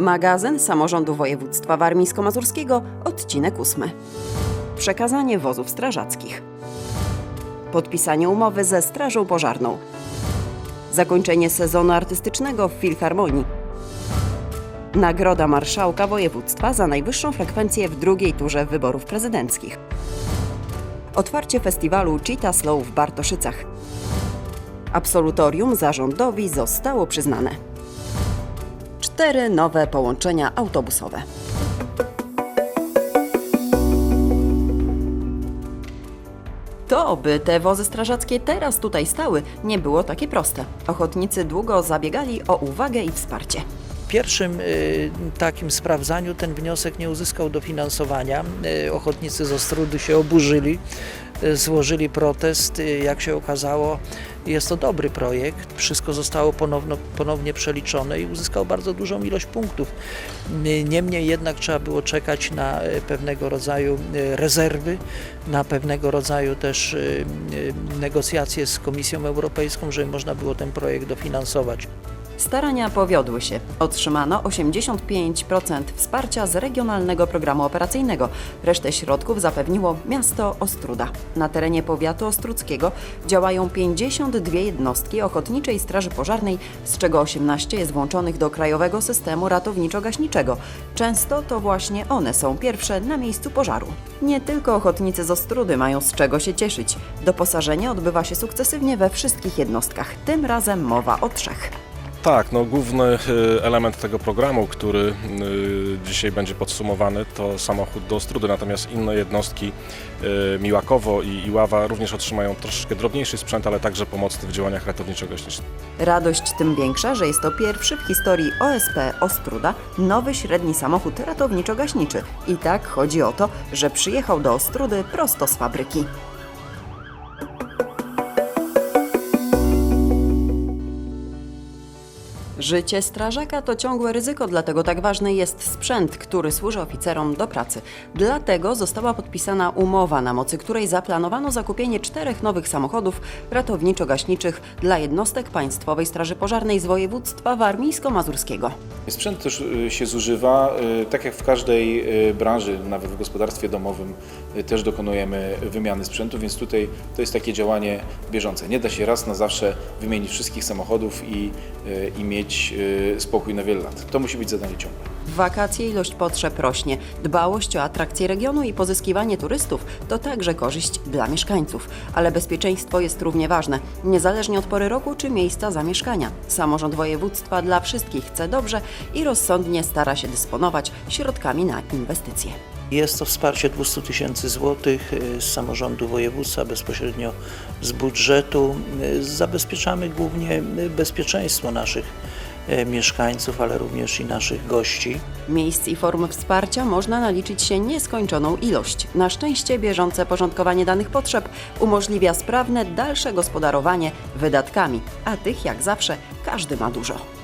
Magazyn Samorządu Województwa Warmińsko-Mazurskiego, odcinek 8. Przekazanie wozów strażackich. Podpisanie umowy ze Strażą Pożarną. Zakończenie sezonu artystycznego w Filharmonii. Nagroda Marszałka Województwa za najwyższą frekwencję w drugiej turze wyborów prezydenckich. Otwarcie festiwalu Cheetah Slow w Bartoszycach. Absolutorium zarządowi zostało przyznane. Cztery nowe połączenia autobusowe. To, by te wozy strażackie teraz tutaj stały, nie było takie proste. Ochotnicy długo zabiegali o uwagę i wsparcie. Pierwszym y, takim sprawdzaniu ten wniosek nie uzyskał dofinansowania. Y, Ochotnicy z Ostrudy się oburzyli, y, złożyli protest. Jak się okazało, jest to dobry projekt. Wszystko zostało ponowno, ponownie przeliczone i uzyskał bardzo dużą ilość punktów. Niemniej jednak trzeba było czekać na pewnego rodzaju rezerwy, na pewnego rodzaju też negocjacje z Komisją Europejską, żeby można było ten projekt dofinansować. Starania powiodły się. Otrzymano 85% wsparcia z Regionalnego Programu Operacyjnego. Resztę środków zapewniło miasto Ostruda. Na terenie powiatu ostrudzkiego działają 52 jednostki Ochotniczej Straży Pożarnej, z czego 18 jest włączonych do Krajowego Systemu Ratowniczo-Gaśniczego. Często to właśnie one są pierwsze na miejscu pożaru. Nie tylko ochotnicy z Ostrudy mają z czego się cieszyć. Doposażenie odbywa się sukcesywnie we wszystkich jednostkach. Tym razem mowa o trzech. Tak, no główny y, element tego programu, który y, dzisiaj będzie podsumowany, to samochód do Ostrudy, natomiast inne jednostki y, Miłakowo i Iława również otrzymają troszeczkę drobniejszy sprzęt, ale także pomocny w działaniach ratowniczo-gaśniczych. Radość tym większa, że jest to pierwszy w historii OSP Ostruda nowy średni samochód ratowniczo-gaśniczy. I tak chodzi o to, że przyjechał do Ostrudy prosto z fabryki. Życie strażaka to ciągłe ryzyko, dlatego tak ważny jest sprzęt, który służy oficerom do pracy. Dlatego została podpisana umowa, na mocy której zaplanowano zakupienie czterech nowych samochodów ratowniczo-gaśniczych dla jednostek Państwowej Straży Pożarnej z województwa warmińsko-mazurskiego. Sprzęt też y, się zużywa, y, tak jak w każdej y, branży, nawet w gospodarstwie domowym też dokonujemy wymiany sprzętu, więc tutaj to jest takie działanie bieżące. Nie da się raz na zawsze wymienić wszystkich samochodów i, i mieć y, spokój na wiele lat. To musi być zadanie ciągłe. W wakacje ilość potrzeb rośnie. Dbałość o atrakcje regionu i pozyskiwanie turystów to także korzyść dla mieszkańców. Ale bezpieczeństwo jest równie ważne, niezależnie od pory roku czy miejsca zamieszkania. Samorząd województwa dla wszystkich chce dobrze i rozsądnie stara się dysponować środkami na inwestycje. Jest to wsparcie 200 tysięcy złotych y, z samorządu województwa, bezpośrednio z budżetu. Y, Zabezpieczamy głównie bezpieczeństwo naszych mieszkańców, ale również i naszych gości. Miejsc i form wsparcia można naliczyć się nieskończoną ilość. Na szczęście bieżące porządkowanie danych potrzeb umożliwia sprawne dalsze gospodarowanie wydatkami, a tych jak zawsze każdy ma dużo.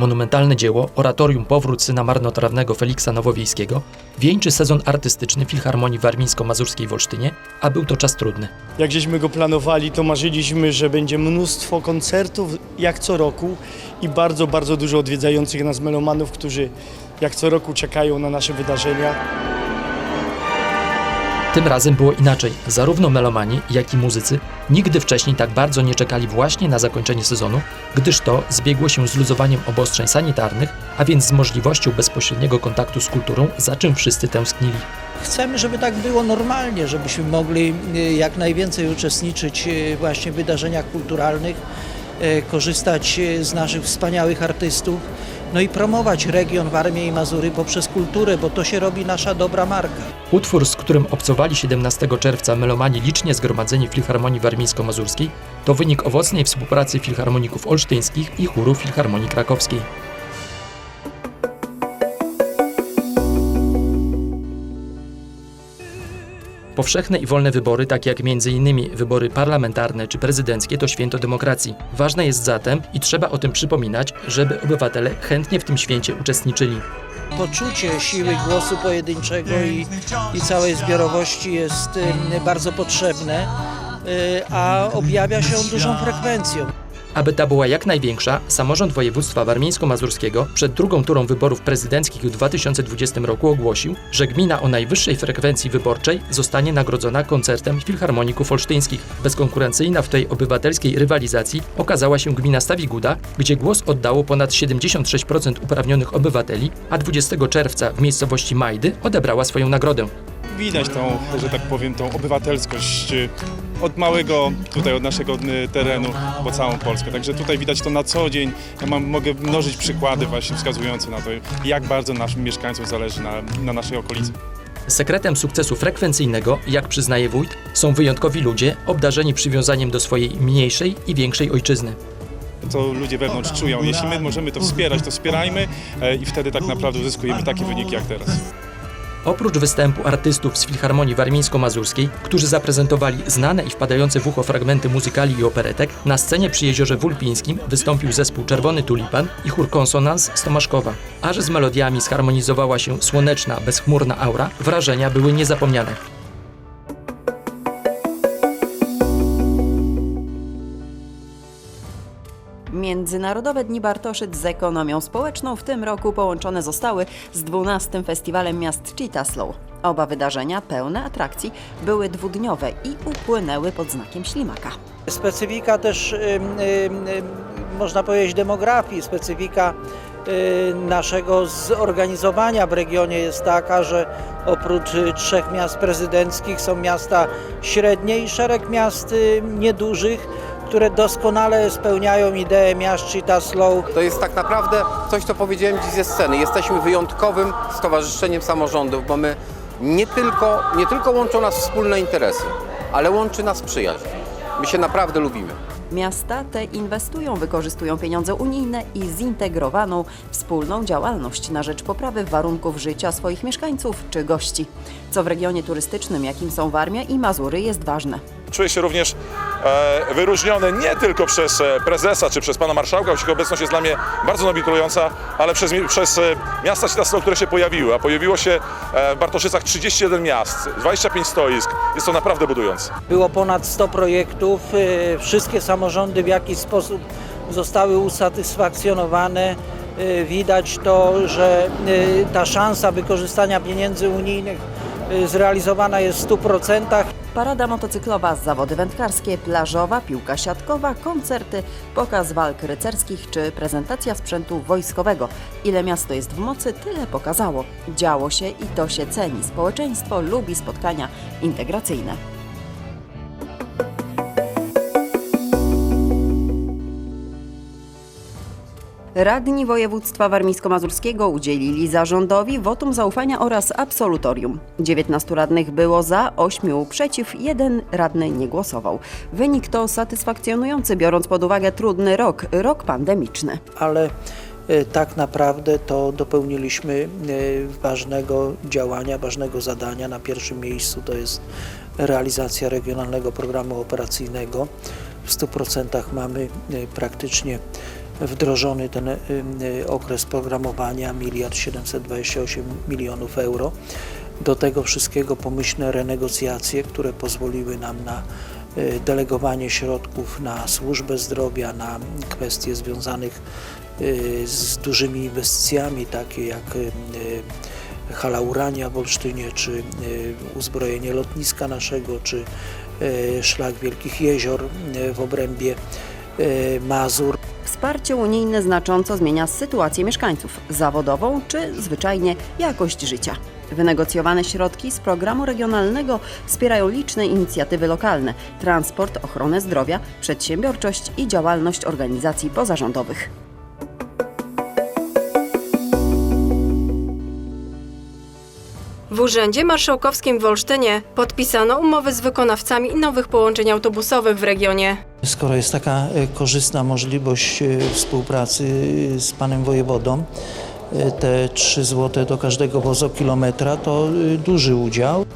Monumentalne dzieło Oratorium Powrót syna marnotrawnego Feliksa Nowowiejskiego wieńczy sezon artystyczny Filharmonii Warmińsko-Mazurskiej w Olsztynie, a był to czas trudny. Jak żeśmy go planowali, to marzyliśmy, że będzie mnóstwo koncertów, jak co roku i bardzo, bardzo dużo odwiedzających nas melomanów, którzy jak co roku czekają na nasze wydarzenia. Tym razem było inaczej. Zarówno melomani, jak i muzycy nigdy wcześniej tak bardzo nie czekali właśnie na zakończenie sezonu, gdyż to zbiegło się z luzowaniem obostrzeń sanitarnych, a więc z możliwością bezpośredniego kontaktu z kulturą, za czym wszyscy tęsknili. Chcemy, żeby tak było normalnie, żebyśmy mogli y, jak najwięcej uczestniczyć y, właśnie w wydarzeniach kulturalnych, korzystać y, z naszych wspaniałych artystów, no i promować region Warmii i Mazury poprzez kulturę, bo to się robi nasza dobra marka. Utwór, z którym obcowali 17 czerwca melomani licznie zgromadzeni w Filharmonii Warmińsko-Mazurskiej, to wynik owocnej współpracy filharmoników olsztyńskich i chóru Filharmonii Krakowskiej. Powszechne i wolne wybory, takie jak m.in. wybory parlamentarne czy prezydenckie, to święto demokracji. Ważne jest zatem, i trzeba o tym przypominać, żeby obywatele chętnie w tym święcie uczestniczyli. Poczucie siły głosu pojedynczego i, i całej zbiorowości jest bardzo potrzebne. y, a objawia się on dużą frekwencją. Aby ta była jak największa, samorząd województwa warmińsko-mazurskiego przed drugą turą wyborów prezydenckich w 2020 roku ogłosił, że gmina o najwyższej frekwencji wyborczej zostanie nagrodzona koncertem Filharmoników Olsztyńskich. Bezkonkurencyjna w tej obywatelskiej rywalizacji okazała się gmina Stawiguda, gdzie głos oddało ponad 76% uprawnionych obywateli, a 20 czerwca w miejscowości Majdy odebrała swoją nagrodę. Widać tą, że tak powiem, tą obywatelskość y, od małego tutaj, od naszego y, terenu po całą Polskę. Także tutaj widać to na co dzień. Ja mam, mogę mnożyć przykłady właśnie wskazujące na to, jak bardzo naszym mieszkańcom zależy na, na naszej okolicy. Sekretem sukcesu frekwencyjnego, jak przyznaje wójt, są wyjątkowi ludzie obdarzeni przywiązaniem do swojej mniejszej i większej ojczyzny. Co ludzie wewnątrz czują. Jeśli my możemy to wspierać, to wspierajmy e, i wtedy tak naprawdę uzyskujemy takie wyniki jak teraz. Oprócz występu artystów z Filharmonii Warmińsko-Mazurskiej, którzy zaprezentowali znane i wpadające w ucho fragmenty muzykali i operetek, na scenie przy jeziorze Wulpińskim wystąpił zespół Czerwony Tulipan i chór Konsonans z Tomaszkowa. A że z melodiami zharmonizowała się słoneczna, bezchmurna aura, wrażenia były niezapomniane. Międzynarodowe Dni Bartoszyc z ekonomią społeczną w tym roku połączone zostały z 12 Festiwalem Miast Cheetah Oba wydarzenia, pełne atrakcji, były dwudniowe i upłynęły pod znakiem ślimaka. Specyfika też, można powiedzieć, demografii, specyfika y, naszego zorganizowania w regionie jest taka, że oprócz y, trzech miast prezydenckich są miasta średnie i szereg miast y, niedużych, które doskonale spełniają ideę miast Cheetah Slow. To jest tak naprawdę coś, co powiedziałem dziś ze sceny. Jesteśmy wyjątkowym stowarzyszeniem samorządów, bo my nie tylko, nie tylko łączą nas wspólne interesy, ale łączy nas przyjaźń. My się naprawdę lubimy. Miasta te inwestują, wykorzystują pieniądze unijne i zintegrowaną wspólną działalność na rzecz poprawy warunków życia swoich mieszkańców czy gości, co w regionie turystycznym, jakim są Warmia i Mazury, jest ważne. Czuję się również wyróżniony nie tylko przez e, prezesa czy przez pana marszałka, choć ich obecność jest dla mnie bardzo nobitująca, ale przez, przez e, miasta które się pojawiły. A pojawiło się e, w Bartoszycach 31 miast, 25 stoisk. Jest to naprawdę budujące. Było ponad 100 projektów, wszystkie samorządy w jakiś sposób zostały usatysfakcjonowane. Widać to, że ta szansa wykorzystania pieniędzy unijnych zrealizowana jest w 100%. Parada motocyklowa, zawody wędkarskie, plażowa, piłka siatkowa, koncerty, pokaz walk rycerskich czy prezentacja sprzętu wojskowego. Ile miasto jest w mocy, tyle pokazało. Działo się i to się ceni. Społeczeństwo lubi spotkania integracyjne. Radni województwa warmińsko-mazurskiego udzielili zarządowi wotum zaufania oraz absolutorium. 19 radnych było za, 8 przeciw, jeden radny nie głosował. Wynik to satysfakcjonujący, biorąc pod uwagę trudny rok, rok pandemiczny. ale e, tak naprawdę to dopełniliśmy e, ważnego działania, ważnego zadania. Na pierwszym miejscu to jest realizacja regionalnego programu operacyjnego. W 100% mamy e, praktycznie wdrożony ten e, e, okres programowania, miliard 728 milionów euro. Do tego wszystkiego pomyślne renegocjacje, które pozwoliły nam na e, delegowanie środków na służbę zdrowia, na kwestie związanych z dużymi inwestycjami, takie jak hala urania w Olsztynie, czy uzbrojenie lotniska naszego, czy szlak Wielkich Jezior w obrębie Mazur. Wsparcie unijne znacząco zmienia sytuację mieszkańców, zawodową czy zwyczajnie jakość życia. Wynegocjowane środki z programu regionalnego wspierają liczne inicjatywy lokalne, transport, ochronę zdrowia, przedsiębiorczość i działalność organizacji pozarządowych. W Urzędzie Marszałkowskim w Olsztynie podpisano umowy z wykonawcami nowych połączeń autobusowych w regionie. Skoro jest taka e, korzystna możliwość e, współpracy e, z panem wojewodą, te 3 zł do każdego wozokilometra to duży udział.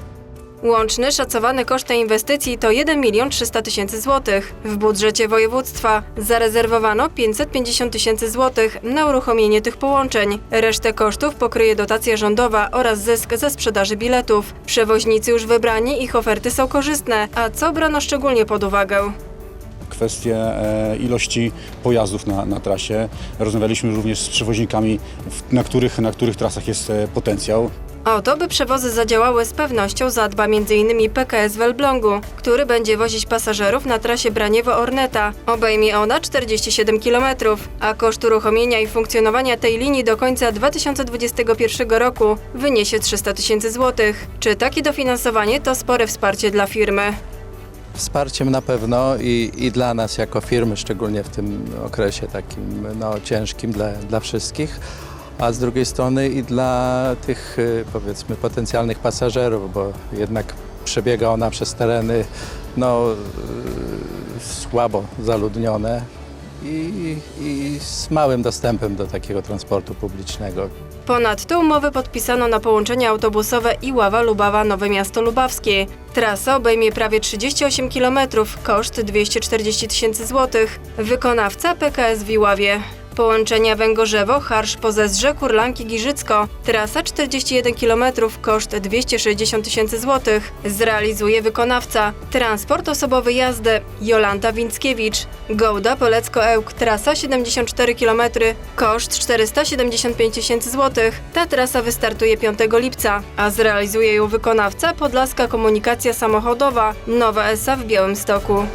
Łączny szacowany koszt tej inwestycji to 1 milion 300 tysięcy złotych. W budżecie województwa zarezerwowano 550 tysięcy złotych na uruchomienie tych połączeń. Resztę kosztów pokryje dotacja rządowa oraz zysk ze sprzedaży biletów. Przewoźnicy już wybrani, ich oferty są korzystne, a co brano szczególnie pod uwagę? kwestię e, ilości pojazdów na, na trasie. Rozmawialiśmy również z przewoźnikami, na, których, na których trasach jest e, potencjał. O to, by przewozy zadziałały z pewnością zadba m.in. PKS w Elblągu, który będzie wozić pasażerów na trasie Braniewo-Orneta. Obejmie ona 47 km, a koszt uruchomienia i funkcjonowania tej linii do końca 2021 roku wyniesie 300 tysięcy złotych. Czy takie dofinansowanie to spore wsparcie dla firmy? Wsparciem na pewno i, i dla nas jako firmy, szczególnie w tym okresie takim no, ciężkim dla, dla wszystkich, a z drugiej strony i dla tych y, powiedzmy potencjalnych pasażerów, bo jednak przebiega ona przez tereny no, y, słabo zaludnione i, i z małym dostępem do takiego transportu publicznego. Ponadto umowy podpisano na połączenia autobusowe Iława-Lubawa-Nowe Miasto Lubawskie. Trasa obejmie prawie 38 km, koszt 240 tysięcy złotych. Wykonawca PKS w Iławie. Połączenia Węgorzewo, Harsz, Pozezrze, Kurlanki, Giżycko. Trasa 41 km, koszt 260 tysięcy złotych. Zrealizuje wykonawca. Transport osobowy jazdy Jolanta Winckiewicz. Gołda, Polecko-Ełk. Trasa 74 km, koszt 475 tysięcy złotych. Ta trasa wystartuje 5 lipca, a zrealizuje ją wykonawca Podlaska Komunikacja Samochodowa Nowa SA w Białymstoku.